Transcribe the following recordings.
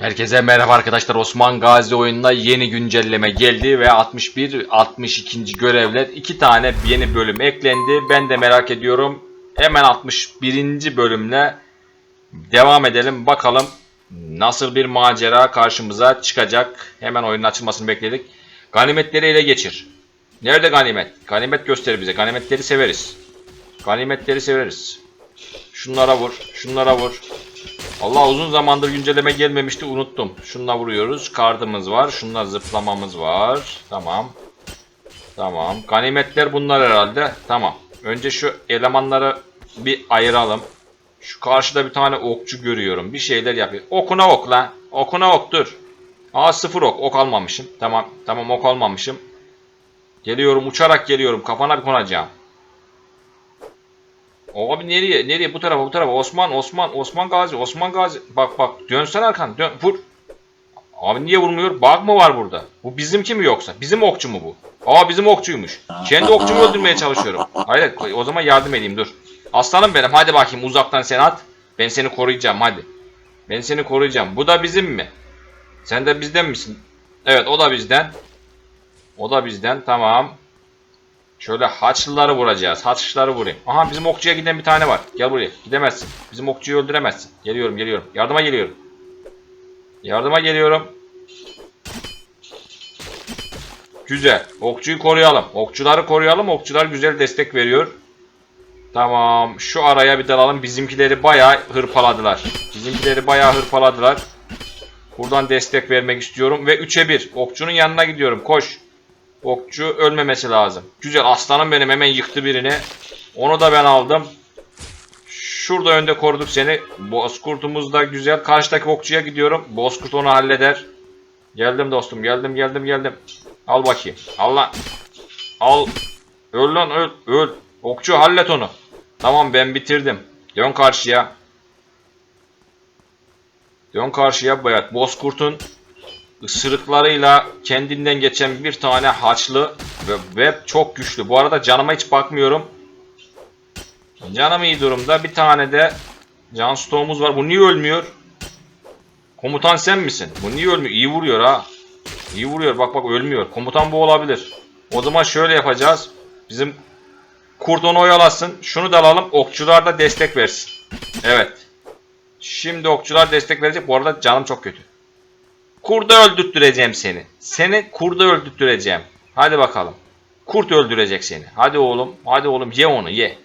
Herkese merhaba arkadaşlar. Osman Gazi oyununa yeni güncelleme geldi ve 61 62. görevler iki tane yeni bölüm eklendi. Ben de merak ediyorum. Hemen 61. bölümle devam edelim. Bakalım nasıl bir macera karşımıza çıkacak. Hemen oyunun açılmasını bekledik. Ganimetleri ele geçir. Nerede ganimet? Ganimet göster bize. Ganimetleri severiz. Ganimetleri severiz. Şunlara vur. Şunlara vur. Allah uzun zamandır güncelleme gelmemişti unuttum. Şunla vuruyoruz. Kardımız var. Şunla zıplamamız var. Tamam. Tamam. Ganimetler bunlar herhalde. Tamam. Önce şu elemanları bir ayıralım. Şu karşıda bir tane okçu görüyorum. Bir şeyler yapıyor. Okuna ok lan. Okuna ok dur. Aa sıfır ok. Ok almamışım. Tamam. Tamam ok almamışım. Geliyorum uçarak geliyorum. Kafana bir konacağım. Abi nereye? Nereye? Bu tarafa, bu tarafa. Osman, Osman, Osman Gazi, Osman Gazi. Bak bak, dönsen arkan, dön, vur. Abi niye vurmuyor? Bug mı var burada? Bu bizimki mi yoksa? Bizim okçu mu bu? Aa bizim okçuymuş. Kendi okçumu öldürmeye çalışıyorum. Hayır, o zaman yardım edeyim dur. Aslanım benim, hadi bakayım uzaktan sen at. Ben seni koruyacağım, hadi. Ben seni koruyacağım. Bu da bizim mi? Sen de bizden misin? Evet, o da bizden. O da bizden, tamam. Şöyle haçlıları vuracağız. Haçlıları vurayım. Aha bizim okçuya giden bir tane var. Gel buraya. Gidemezsin. Bizim okçuyu öldüremezsin. Geliyorum geliyorum. Yardıma geliyorum. Yardıma geliyorum. Güzel. Okçuyu koruyalım. Okçuları koruyalım. Okçular güzel destek veriyor. Tamam. Şu araya bir dalalım. Bizimkileri bayağı hırpaladılar. Bizimkileri bayağı hırpaladılar. Buradan destek vermek istiyorum. Ve 3'e 1. Okçunun yanına gidiyorum. Koş. Okçu ölmemesi lazım. Güzel aslanım benim hemen yıktı birini. Onu da ben aldım. Şurada önde koruduk seni. Bozkurtumuz da güzel. Karşıdaki okçuya gidiyorum. Bozkurt onu halleder. Geldim dostum geldim geldim geldim. Al bakayım. Al lan. Al. Öl lan öl. Öl. Okçu hallet onu. Tamam ben bitirdim. Dön karşıya. Dön karşıya bayat. Bozkurt'un ısırıklarıyla kendinden geçen bir tane haçlı ve, ve çok güçlü. Bu arada canıma hiç bakmıyorum. Canım iyi durumda. Bir tane de can stoğumuz var. Bu niye ölmüyor? Komutan sen misin? Bu niye ölmüyor? İyi vuruyor ha. İyi vuruyor. Bak bak ölmüyor. Komutan bu olabilir. O zaman şöyle yapacağız. Bizim kurt onu oyalasın. Şunu da alalım. Okçular da destek versin. Evet. Şimdi okçular destek verecek. Bu arada canım çok kötü. Kurda öldürttüreceğim seni. Seni kurda öldürttüreceğim. Hadi bakalım. Kurt öldürecek seni. Hadi oğlum. Hadi oğlum ye onu ye.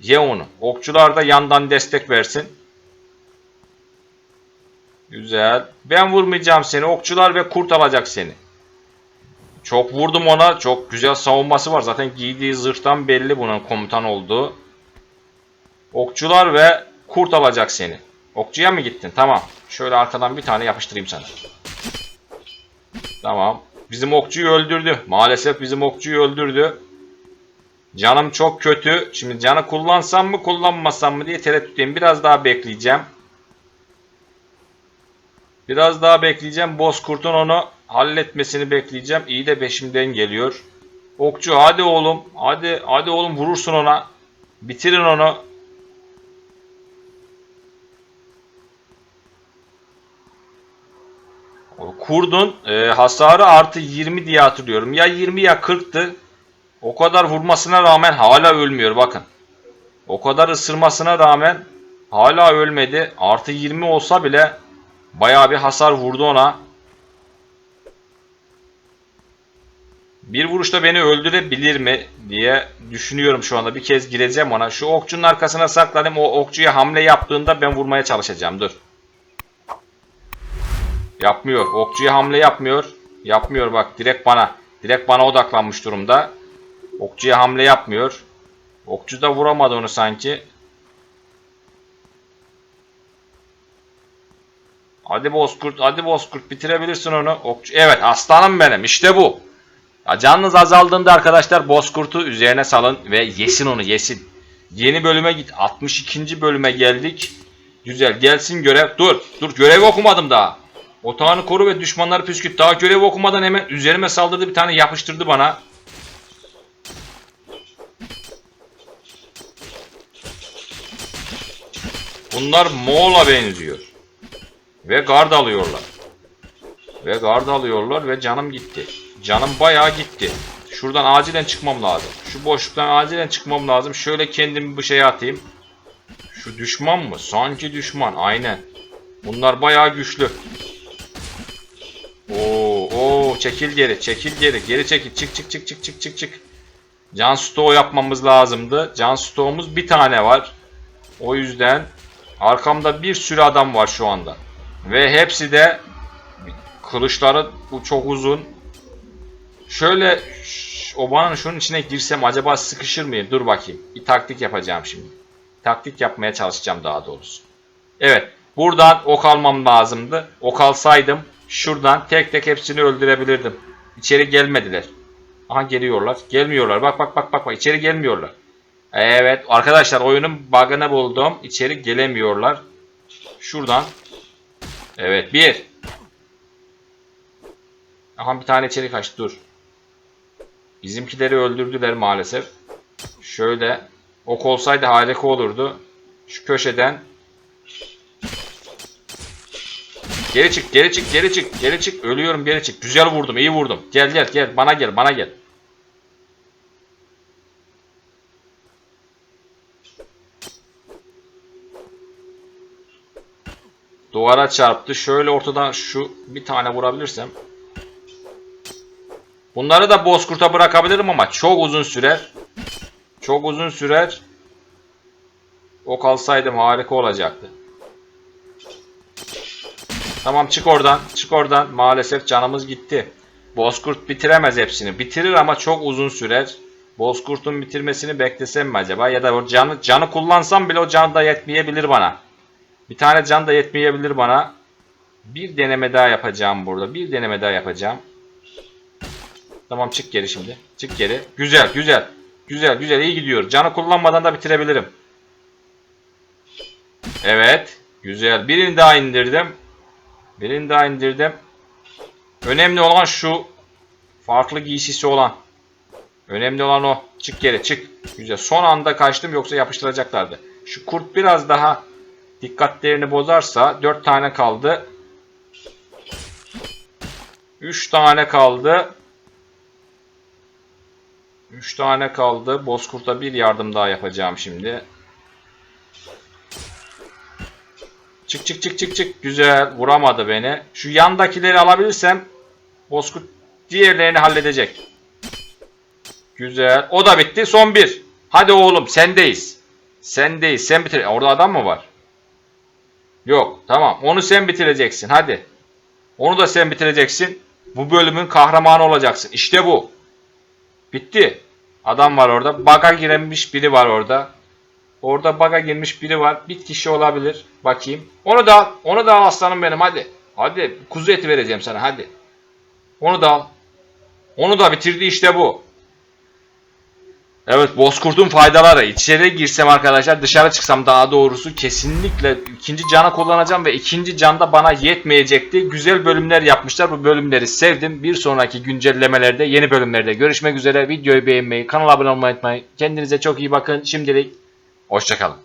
Ye onu. Okçular da yandan destek versin. Güzel. Ben vurmayacağım seni. Okçular ve kurt alacak seni. Çok vurdum ona. Çok güzel savunması var. Zaten giydiği zırhtan belli bunun komutan olduğu. Okçular ve kurt alacak seni. Okçuya mı gittin? Tamam. Şöyle arkadan bir tane yapıştırayım sana. Tamam. Bizim okçuyu öldürdü. Maalesef bizim okçuyu öldürdü. Canım çok kötü. Şimdi canı kullansam mı kullanmasam mı diye tereddütteyim. Biraz daha bekleyeceğim. Biraz daha bekleyeceğim. Bozkurt'un onu halletmesini bekleyeceğim. İyi de peşimden geliyor. Okçu hadi oğlum. Hadi hadi oğlum vurursun ona. Bitirin onu. Kurdun e, hasarı artı 20 diye hatırlıyorum. Ya 20 ya 40'tı. O kadar vurmasına rağmen hala ölmüyor bakın. O kadar ısırmasına rağmen hala ölmedi. Artı 20 olsa bile bayağı bir hasar vurdu ona. Bir vuruşta beni öldürebilir mi diye düşünüyorum şu anda. Bir kez gireceğim ona. Şu okçunun arkasına sakladım. O okçuya hamle yaptığında ben vurmaya çalışacağım. Dur. Yapmıyor. Okçuya hamle yapmıyor. Yapmıyor bak direkt bana. Direkt bana odaklanmış durumda. Okçuya hamle yapmıyor. Okçu da vuramadı onu sanki. Hadi Bozkurt, hadi Bozkurt bitirebilirsin onu. Okçu. Evet aslanım benim işte bu. Ya canınız azaldığında arkadaşlar Bozkurt'u üzerine salın ve yesin onu yesin. Yeni bölüme git. 62. bölüme geldik. Güzel gelsin görev. Dur dur görev okumadım daha. Otağını koru ve düşmanları püskürt. Daha görev okumadan hemen üzerime saldırdı bir tane yapıştırdı bana. Bunlar Moğol'a benziyor. Ve gard alıyorlar. Ve gard alıyorlar ve canım gitti. Canım bayağı gitti. Şuradan acilen çıkmam lazım. Şu boşluktan acilen çıkmam lazım. Şöyle kendimi bu şeye atayım. Şu düşman mı? Sanki düşman. Aynen. Bunlar bayağı güçlü. Oo, oo, çekil geri, çekil geri, geri çekil, çık çık çık çık çık çık çık. Can stoğu yapmamız lazımdı. Can stoğumuz bir tane var. O yüzden arkamda bir sürü adam var şu anda. Ve hepsi de kılıçları bu çok uzun. Şöyle obanın şunun içine girsem acaba sıkışır mıyım? Dur bakayım. Bir taktik yapacağım şimdi. Taktik yapmaya çalışacağım daha doğrusu. Evet. Buradan ok almam lazımdı. Ok alsaydım şuradan tek tek hepsini öldürebilirdim. İçeri gelmediler. Aha geliyorlar. Gelmiyorlar. Bak bak bak bak. bak. İçeri gelmiyorlar. Evet arkadaşlar oyunun bug'ını buldum. İçeri gelemiyorlar. Şuradan. Evet bir. Aha bir tane içeri kaçtı dur. Bizimkileri öldürdüler maalesef. Şöyle ok olsaydı harika olurdu. Şu köşeden Geri çık, geri çık, geri çık, geri çık. Ölüyorum, geri çık. Güzel vurdum, iyi vurdum. Gel gel gel, bana gel, bana gel. Duvara çarptı. Şöyle ortadan şu bir tane vurabilirsem. Bunları da bozkurta bırakabilirim ama çok uzun sürer. Çok uzun sürer. Ok alsaydım harika olacaktı. Tamam çık oradan. Çık oradan. Maalesef canımız gitti. Bozkurt bitiremez hepsini. Bitirir ama çok uzun sürer. Bozkurt'un bitirmesini beklesem mi acaba? Ya da o canı, canı kullansam bile o can da yetmeyebilir bana. Bir tane can da yetmeyebilir bana. Bir deneme daha yapacağım burada. Bir deneme daha yapacağım. Tamam çık geri şimdi. Çık geri. Güzel güzel. Güzel güzel iyi gidiyor. Canı kullanmadan da bitirebilirim. Evet. Güzel. Birini daha indirdim. Birini daha indirdim. Önemli olan şu. Farklı giysisi olan. Önemli olan o. Çık geri çık. Güzel. Son anda kaçtım yoksa yapıştıracaklardı. Şu kurt biraz daha dikkatlerini bozarsa 4 tane kaldı. 3 tane kaldı. 3 tane kaldı. Bozkurt'a bir yardım daha yapacağım şimdi. Çık çık çık çık çık. Güzel. Vuramadı beni. Şu yandakileri alabilirsem Bozkurt diğerlerini halledecek. Güzel. O da bitti. Son bir. Hadi oğlum sendeyiz. Sendeyiz. Sen bitir. Orada adam mı var? Yok. Tamam. Onu sen bitireceksin. Hadi. Onu da sen bitireceksin. Bu bölümün kahramanı olacaksın. İşte bu. Bitti. Adam var orada. Baga giremiş biri var orada. Orada baga girmiş biri var. Bir kişi olabilir. Bakayım. Onu da. Onu da al aslanım benim hadi. Hadi kuzu eti vereceğim sana hadi. Onu da al. Onu da bitirdi işte bu. Evet Bozkurt'un faydaları. İçeri girsem arkadaşlar dışarı çıksam daha doğrusu kesinlikle ikinci canı kullanacağım ve ikinci canda bana yetmeyecekti. Güzel bölümler yapmışlar. Bu bölümleri sevdim. Bir sonraki güncellemelerde yeni bölümlerde görüşmek üzere. Videoyu beğenmeyi, kanala abone olmayı unutmayın. Kendinize çok iyi bakın. Şimdilik hoşçakalın.